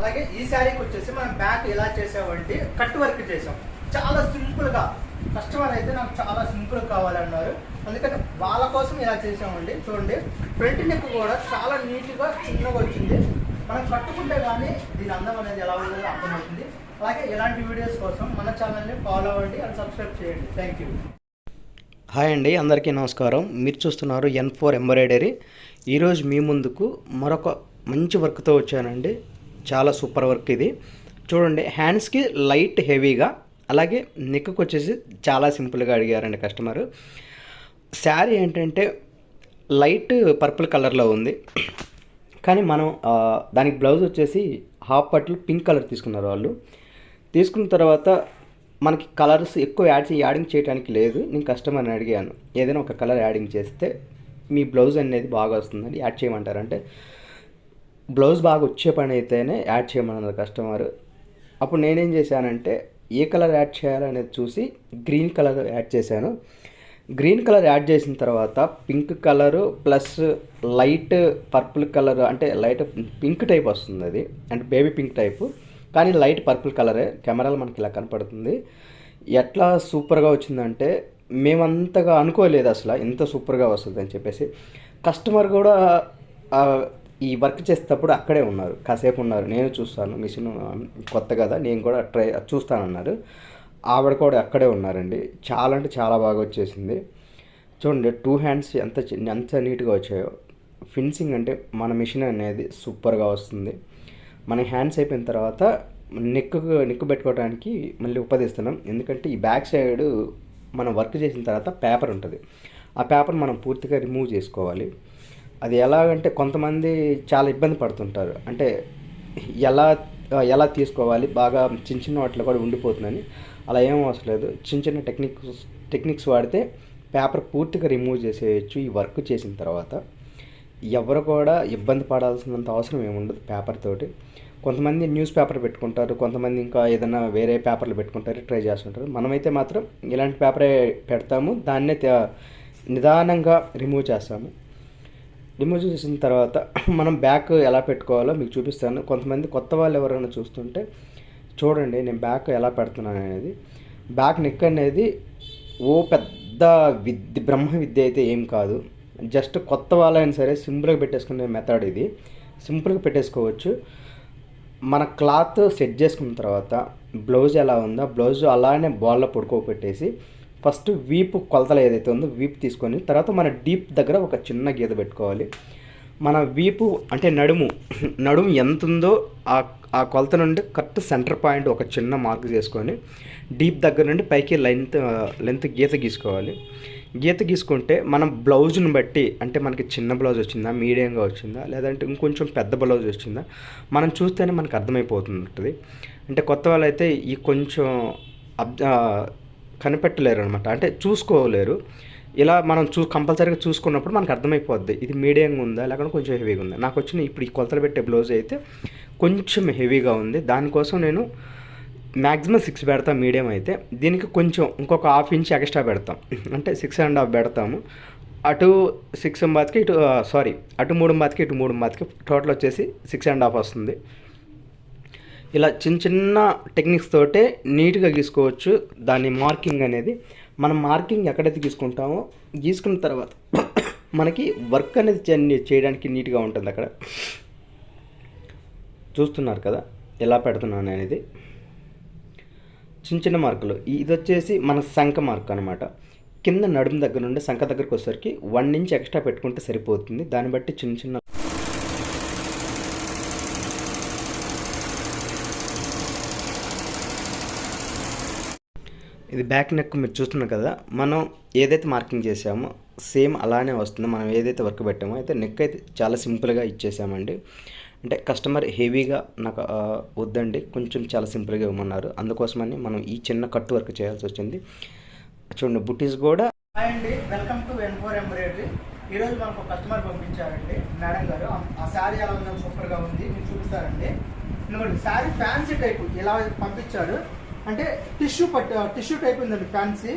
అలాగే ఈ శారీకి వచ్చేసి మనం బ్యాక్ ఎలా చేసామంటే కట్ వర్క్ చేసాం. చాలా సింపుల్గా. కస్టమర్ అయితే నాకు చాలా సింపుల్ కావాలన్నారు. అందుకని వాళ్ళ కోసం ఇలా చేసామండి. చూడండి ఫ్రంట్ నెక్ కూడా చాలా నీట్గా చిన్నగా వచ్చింది. మనం కట్టుకుంటే కానీ దీని అందం అనేది ఎలా ఉందో అర్థమవుతుంది. అలాగే ఇలాంటి వీడియోస్ కోసం మన ఛానల్ని ఫాలో అవ్వండి అండ్ సబ్స్క్రైబ్ చేయండి. Thank you. హాయ్ అండి అందరికీ నమస్కారం. మీరు చూస్తున్నారు ఎన్ ఫోర్ ఎంబ్రాయిడరీ ఈరోజు మీ ముందుకు మరొక మంచి వర్క్తో వచ్చానండి. చాలా సూపర్ వర్క్ ఇది. చూడండి హ్యాండ్స్కి లైట్ హెవీగా అలాగే నెక్కి వచ్చేసి చాలా సింపుల్గా అడిగారండి కస్టమర్. శారీ ఏంటంటే లైట్ పర్పుల్ కలర్లో ఉంది. కానీ మనం దానికి బ్లౌజ్ వచ్చేసి హాఫ్ పట్లు పింక్ కలర్ తీసుకున్నారు వాళ్ళు. తీసుకున్న తర్వాత మనకి కలర్స్ ఎక్కువ యాడ్ యాడింగ్ చేయడానికి లేదు. నేను కస్టమర్ని అడిగాను ఏదైనా ఒక కలర్ యాడింగ్ చేస్తే మీ బ్లౌజ్ అనేది బాగా వస్తుందని యాడ్ చేయమంటారంటే బ్లౌజ్ బాగా వచ్చే పని అయితేనే యాడ్ చేయమన్నారు కస్టమర్. అప్పుడు నేనేం చేశానంటే ఏ కలర్ యాడ్ చేయాలనేది చూసి గ్రీన్ కలర్ యాడ్ చేశాను. గ్రీన్ కలర్ యాడ్ చేసిన తర్వాత pink colour plus light purple colour అంటే లైట్ పింక్ టైప్ వస్తుంది అది అంటే బేబీ పింక్ టైపు. కానీ లైట్ పర్పుల్ కలరే కెమెరాలో మనకి ఇలా కనపడుతుంది. ఎట్లా సూపర్గా వచ్చిందంటే మేమంతగా అనుకోలేదు అసలు ఇంత సూపర్గా వస్తుంది అని చెప్పేసి. కస్టమర్ కూడా ఈ వర్క్ చేసేటప్పుడు అక్కడే ఉన్నారు. కాసేపు ఉన్నారు. నేను చూస్తాను. మిషన్ కొత్త కదా. నేను కూడా ట్రై చూస్తానన్నారు ఆవిడ కూడా అక్కడే ఉన్నారండి. చాలా అంటే చాలా బాగా వచ్చేసింది. చూడండి టూ హ్యాండ్స్ ఎంత ఎంత నీట్గా వచ్చాయో. ఫిన్సింగ్ అంటే మన మిషన్ అనేది సూపర్గా వస్తుంది. మన హ్యాండ్స్ అయిపోయిన తర్వాత నెక్ నెక్ పెట్టుకోవడానికి మళ్ళీ ఉపదిస్తున్నాం ఎందుకంటే ఈ బ్యాక్ సైడ్ మనం వర్క్ చేసిన తర్వాత పేపర్ ఉంటుంది. ఆ పేపర్ మనం పూర్తిగా రిమూవ్ చేసుకోవాలి. అది ఎలాగంటే కొంతమంది చాలా ఇబ్బంది పడుతుంటారు. అంటే ఎలా ఎలా తీసుకోవాలి? బాగా చిన్న చిన్న వాటిలో కూడా ఉండిపోతుందని. అలా ఏం అవసరం లేదు. చిన్న చిన్న టెక్నిక్స్ టెక్నిక్స్ వాడితే పేపర్ పూర్తిగా రిమూవ్ చేసేయచ్చు ఈ వర్క్ చేసిన తర్వాత. ఎవరు కూడా ఇబ్బంది పడాల్సినంత అవసరం ఏముండదు పేపర్ తోటి. కొంతమంది న్యూస్ పేపర్ పెట్టుకుంటారు. కొంతమంది ఇంకా ఏదైనా వేరే పేపర్లు పెట్టుకుంటారు ట్రై చేస్తుంటారు. మనమైతే మాత్రం ఇలాంటి పేపరే పెడతాము. దాన్నే నిదానంగా రిమూవ్ చేస్తాము. రిమూవ్ చేసిన తర్వాత మనం బ్యాక్ ఎలా పెట్టుకోవాలో మీకు చూపిస్తాను. కొంతమంది కొత్త వాళ్ళు ఎవరైనా చూస్తుంటే చూడండి నేను బ్యాక్ ఎలా పెడుతున్నాను అనేది. బ్యాక్ నెక్ అనేది ఓ పెద్ద విద్య బ్రహ్మ విద్య అయితే ఏం కాదు. జస్ట్ కొత్త వాళ్ళైనా సరే సింపుల్గా పెట్టేసుకునే మెథడ్ ఇది. సింపుల్గా పెట్టేసుకోవచ్చు. మన క్లాత్ సెట్ చేసుకున్న తర్వాత బ్లౌజ్ ఎలా ఉందో బ్లౌజ్ అలానే బాల్లో పడుకోబెట్టేసి ఫస్ట్ వీపు కొలతలు ఏదైతే ఉందో వీపు తీసుకొని తర్వాత మన డీప్ దగ్గర ఒక చిన్న గీత పెట్టుకోవాలి. మన వీపు అంటే నడుము నడుము ఎంత ఉందో ఆ ఆ కొలత నుండి కరెక్ట్ సెంటర్ పాయింట్ ఒక చిన్న మార్క్ చేసుకొని డీప్ దగ్గర నుండి పైకి లెంత్ లెంత్ గీత గీసుకోవాలి. గీత గీసుకుంటే మనం బ్లౌజ్ని బట్టి అంటే మనకి చిన్న బ్లౌజ్ వచ్చిందా మీడియంగా వచ్చిందా లేదంటే ఇంకొంచెం పెద్ద బ్లౌజ్ వచ్చిందా మనం చూస్తేనే మనకు అర్థమైపోతుంటుంది. అంటే కొత్త వాళ్ళైతే ఈ కొంచెం అబ్ కనిపెట్టలేరు అనమాట అంటే చూసుకోలేరు. ఇలా మనం చూ కంపల్సరీగా చూసుకున్నప్పుడు మనకు అర్థమైపోద్ది. ఇది మీడియంగా ఉందా లేకపోతే కొంచెం హెవీగా ఉందా? నాకు వచ్చిన ఇప్పుడు ఈ కొలతలు పెట్టే బ్లౌజ్ అయితే కొంచెం హెవీగా ఉంది. దానికోసం నేను మ్యాక్సిమం సిక్స్ పెడతాం మీడియం అయితే. దీనికి కొంచెం ఇంకొక హాఫ్ ఇంచ్ ఎక్స్ట్రా పెడతాం. అంటే సిక్స్ అండ్ హాఫ్ పెడతాము. అటు సిక్స్ బాత్కి ఇటు సారీ అటు మూడు బాత్కి ఇటు మూడు బాత్కి టోటల్ వచ్చేసి సిక్స్ అండ్ హాఫ్ వస్తుంది. ఇలా చిన్న చిన్న టెక్నిక్స్ తోటే నీట్గా గీసుకోవచ్చు. దాని మార్కింగ్ అనేది మనం మార్కింగ్ ఎక్కడైతే గీసుకుంటామో గీసుకున్న తర్వాత మనకి వర్క్ అనేది చేయడానికి నీట్గా ఉంటుంది అక్కడ. చూస్తున్నారు కదా ఎలా పెడుతున్నాను అనేది. చిన్న చిన్న మార్కులు. ఇది వచ్చేసి మన సంఖ మార్క్ అనమాట కింద నడుము దగ్గర నుండి సంఖ దగ్గరకు వచ్చేసరికి వన్ ఇంచ్ ఎక్స్ట్రా పెట్టుకుంటే సరిపోతుంది. దాన్ని బట్టి చిన్న చిన్న ఇది బ్యాక్ నెక్ మీరు చూస్తున్నారు కదా మనం ఏదైతే మార్కింగ్ చేసామో సేమ్ అలానే వస్తుంది. మనం ఏదైతే వర్క్ పెట్టామో అయితే నెక్ అయితే చాలా సింపుల్గా ఇచ్చేసామండి. అంటే కస్టమర్ హెవీగా నాకు వద్దండి. కొంచెం చాలా సింపుల్గా ఇవ్వమన్నారు. అందుకోసమని మనం ఈ చిన్న కట్టు వర్క్ చేయాల్సి వచ్చింది. చూడండి బుటీస్ కూడా హాయ్ అండి welcome to N four embroidery ఈరోజు మనకు కస్టమర్ పంపించారండి మేడం గారు. ఆ- శారీ ఎలా ఉందో సూపర్గా ఉంది మీరు చూపిస్తారండి. ఇదిగోండి శారీ ఫ్యాన్సీ టైప్ ఇలా పంపించాడు అంటే టిష్యూ పట్టు టిష్యూ టైప్ ఉందండి ఫ్యాన్సీ.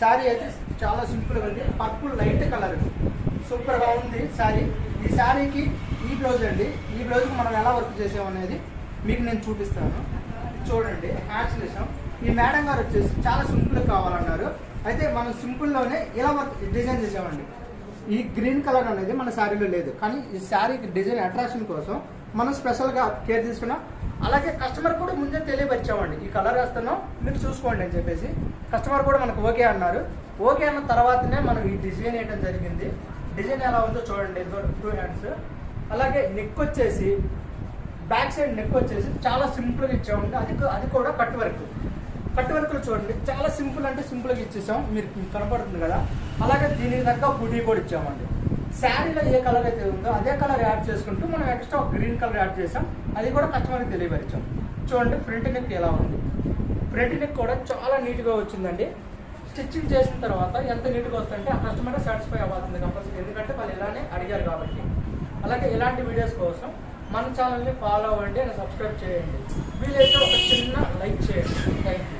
శారీ అయితే చాలా సింపుల్గా ఉంది. Purple light colour. సూపర్గా ఉంది శారీ ఈ శారీకి ఈ బ్లౌజ్ అండి. ఈ బ్లౌజ్కి మనం ఎలా వర్క్ చేసామనేది మీకు నేను చూపిస్తాను. చూడండి హ్యాట్స్ వేసాం ఈ మేడం గారు వచ్చేసి చాలా సింపుల్ కావాలన్నారు. అయితే మనం సింపుల్లోనే ఇలా వర్క్ డిజైన్ చేసామండి. ఈ గ్రీన్ కలర్ అనేది మన శారీలో లేదు. కానీ ఈ శారీకి డిజైన్ అట్రాక్షన్ కోసం మనం స్పెషల్గా కేర్ తీసుకున్నాం అలాగే కస్టమర్ కూడా ముందే తెలియపరిచామండి. ఈ కలర్ వేస్తున్నాం మీరు చూసుకోండి అని చెప్పేసి. కస్టమర్ కూడా మనకు ఓకే అన్నారు. ఓకే అన్న తర్వాతనే మనం ఈ డిజైన్ వేయడం జరిగింది. డిజైన్ ఎలా ఉందో చూడండి టూ హ్యాండ్స్ అలాగే నెక్ వచ్చేసి బ్యాక్ సైడ్ నెక్ వచ్చేసి చాలా సింపుల్గా ఇచ్చామండి. అది అది కూడా కట్ వర్క్ కట్ వర్క్లు చూడండి చాలా సింపుల్ అంటే సింపుల్గా ఇచ్చేసాం. మీరు కనపడుతుంది కదా. అలాగే దీనికి తగ్గ హుడీ కూడా ఇచ్చామండి. శారీలో ఏ కలర్ అయితే ఉందో అదే కలర్ యాడ్ చేసుకుంటూ మనం ఎక్స్ట్రా గ్రీన్ కలర్ యాడ్ చేసాం. అది కూడా కస్టమర్కి తెలియపరిచాం. చూడండి ఫ్రంట్ నెక్ ఎలా ఉంది? ఫ్రంట్ నెక్ కూడా చాలా నీట్గా వచ్చిందండి. స్టిచ్చింగ్ చేసిన తర్వాత ఎంత నీట్గా వస్తుందంటే ఆ కస్టమర్ సాటిస్ఫై అవ్వాల్సింది కంపల్సరీ. ఎందుకంటే వాళ్ళు ఇలానే అడిగారు కాబట్టి. అలాగే ఇలాంటి వీడియోస్ కోసం మన ఛానల్ని ఫాలో అవ్వండి అండ్ సబ్స్క్రైబ్ చేయండి. వీలైతే ఒక చిన్న లైక్ చేయండి. Thank you